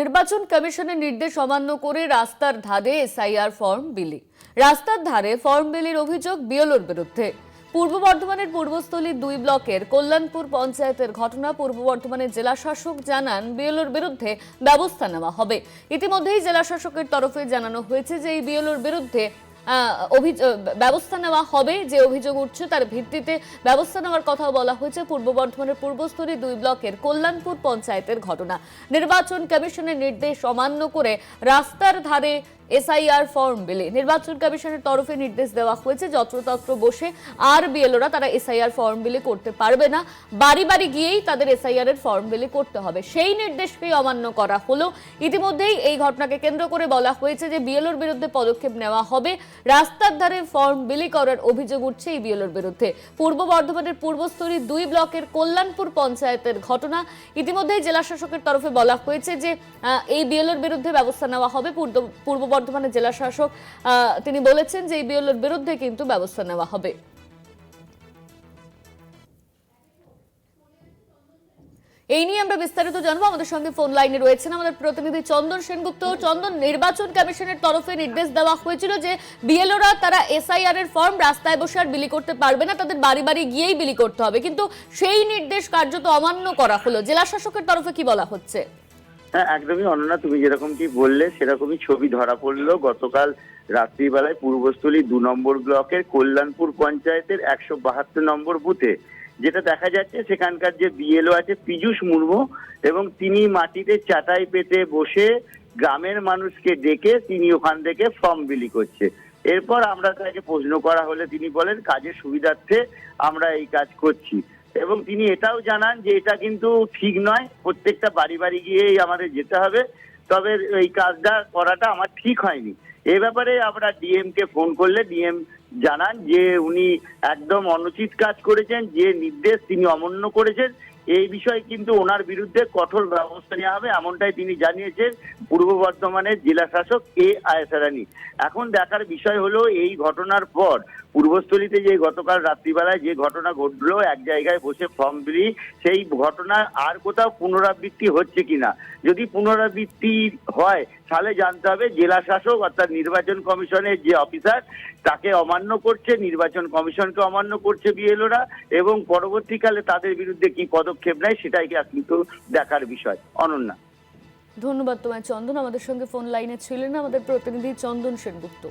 নির্বাচন কমিশনের নির্দেশ অমান্য করে রাস্তার ধারে এসআইআর ফর্ম বিলি। রাস্তার ধারে ফর্ম বিলির অভিযোগ বিএলওর বিরুদ্ধে। পূর্ব বর্ধমানের পূর্বস্থলী দুই ব্লকের কল্যাণপুর পঞ্চায়েতের ঘটনা পূর্ব বর্ধমানের জেলাশাসক জানান, বিএলওর বিরুদ্ধে ব্যবস্থা নেওয়া হবে। ইতিমধ্যেই জেলাশাসকের তরফে জানানো হয়েছে যে এই বিএলওর বিরুদ্ধে ব্যবস্থা নেওয়া হবে, যে অভিযোগ উঠছে তার ভিত্তিতে ব্যবস্থা নেওয়ার কথা বলা হয়েছে। পূর্ব বর্ধমানের পূর্বস্থলী দুই ব্লকের কল্যাণপুর পঞ্চায়েতের ঘটনা। নির্বাচন কমিশনের নির্দেশ অমান্য করে রাস্তার ধারে এসআইআর ফর্ম বিলি। নির্বাচন কমিশনের তরফে নির্দেশ দেওয়া হয়েছে, যত্রতত্র বসে আর বিএলওরা তারা এসআইআর ফর্ম বিলি করতে পারবে না। বাড়ি বাড়ি গিয়েই তাদের এসআইআর এর ফর্ম বিলি করতে হবে। সেই নির্দেশকেই অমান্য করা হলো। ইতিমধ্যেই এই ঘটনাকে কেন্দ্র করে বলা হয়েছে যে বিএলওর বিরুদ্ধে পদক্ষেপ নেওয়া হবে। রাস্তার ধারে ফর্ম বিলি করার অভিযোগ উঠছে এই বিএলওর বিরুদ্ধে। পূর্ব বর্ধমানের পূর্বস্থলী দুই ব্লকের কল্যাণপুর পঞ্চায়েতের ঘটনা। ইতিমধ্যেই জেলা শাসকের তরফে বলা হয়েছে যে এই বিএলওর বিরুদ্ধে ব্যবস্থা নেওয়া হবে। পূর্ব বর্ধমানের জেলা শাসক তিনি বলেছেন যে এই বিএলওর বিরুদ্ধে কিন্তু ব্যবস্থা নেওয়া হবে। এই নিয়ে আমরা বিস্তারিত জানব। আমাদের সঙ্গে ফোন লাইনে রয়েছেন আমাদের প্রতিনিধি চন্দন সেনগুপ্ত। চন্দন, নির্বাচন কমিশনের তরফে নির্দেশ দেওয়া হয়েছিল যে বিএলওরা তারা এসআইআর এর ফর্ম রাস্তায় বসে আর বিলি করতে পারবে না, তাদের বাড়ি বাড়ি গিয়েই বিলি করতে হবে। কিন্তু সেই নির্দেশ কার্যত অমান্য করা হলো। জেলা শাসকের তরফে কি বলা হচ্ছে? হ্যাঁ একদমই অনন্যা, তুমি যেরকম কি বললে, সেরকমই ছবি ধরা পড়ল। গতকাল রাত্রিবেলায় পূর্বস্থলী দু নম্বর ব্লকের কল্যাণপুর পঞ্চায়েতের একশো বাহাত্তর নম্বর বুথে, যেটা দেখা যাচ্ছে সেখানকার যে বিএলও আছে পীযূষ মুর্মু এবং তিনি মাটিতে চাটাই পেতে বসে গ্রামের মানুষকে ডেকে তিনি ওখান থেকে ফর্ম বিলি করছে। এরপর আমরা তাকে প্রশ্ন করা হলে তিনি বলেন, কাজের সুবিধার্থে আমরা এই কাজ করছি। এবং তিনি এটাও জানান যে এটা কিন্তু ঠিক নয়, প্রত্যেকটা বাড়ি বাড়ি গিয়েই আমাদের যেতে হবে। তবে এই কাজটা করাটা আমার ঠিক হয়নি। এ ব্যাপারে আমরা ডিএম কে ফোন করলে ডিএম জানান যে উনি একদম অনুচিত কাজ করেছেন, যে নির্দেশ তিনি অমন্য করেছেন। এই বিষয়ে কিন্তু ওনার বিরুদ্ধে কঠোর ব্যবস্থা নেওয়া হবে, এমনটাই তিনি জানিয়েছেন পূর্ব বর্ধমানের জেলা শাসক এ আয়সারানি এখন দেখার বিষয় হলো, এই ঘটনার পর পূর্বস্থলীতে যে গতকাল রাত্রিবেলায় যে ঘটনা ঘটলো, এক জায়গায় বসে ফর্ম বিলি সেই ঘটনা আর কোথাও পুনরাবৃত্তি হচ্ছে কিনা? যদি পুনরাবৃত্তি হয়, তাহলে জানতে হবে জেলা শাসক অর্থাৎ নির্বাচন কমিশনের যে অফিসার, তাকে অমান্য করছে, নির্বাচন কমিশনকে অমান্য করছে বিএলওরা, এবং পরবর্তীকালে তাদের বিরুদ্ধে কি পদক্ষেপ নেয়, সেটাই কিন্তু দেখার বিষয়। অনন্যা। ধন্যবাদ তোমায়, চন্দন। আমাদের সঙ্গে ফোন লাইনে ছিলেন আমাদের প্রতিনিধি চন্দন সেনগুপ্ত।